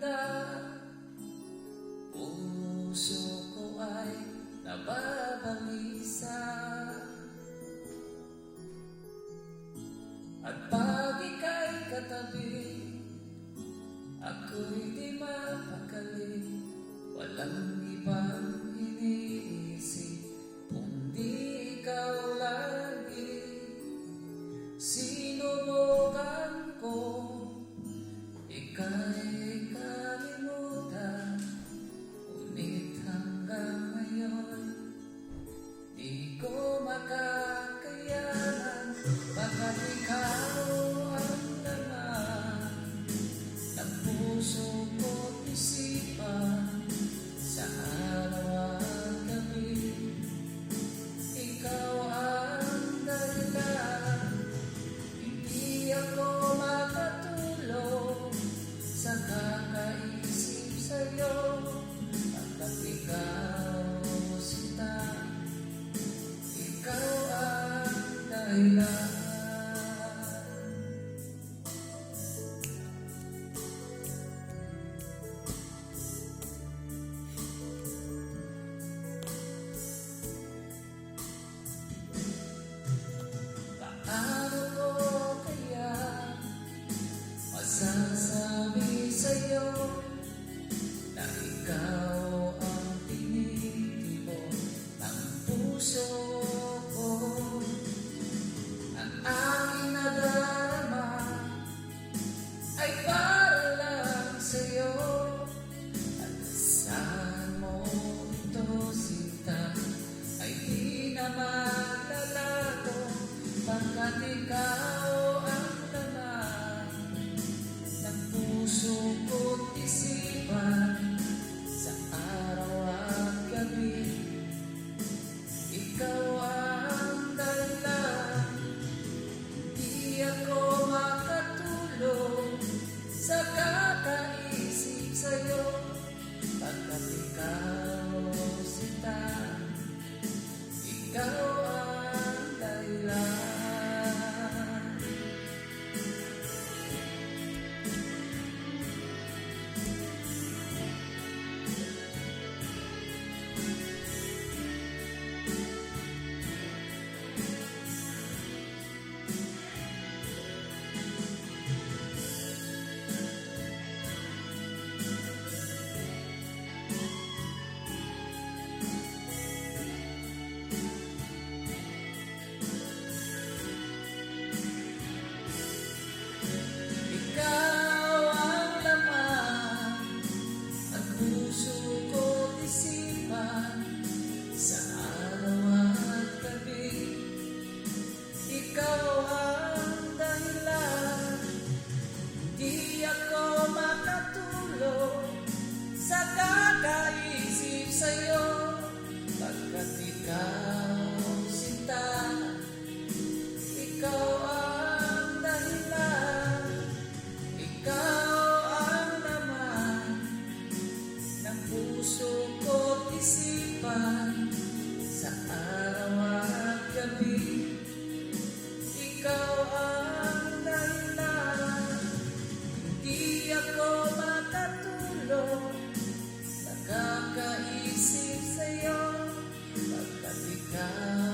ganda Puso ko ay nababalisa At pag ika'y katabi Ako'y sa'yo Pagkat ikaw sinta ikaw ang dahilan matika. now.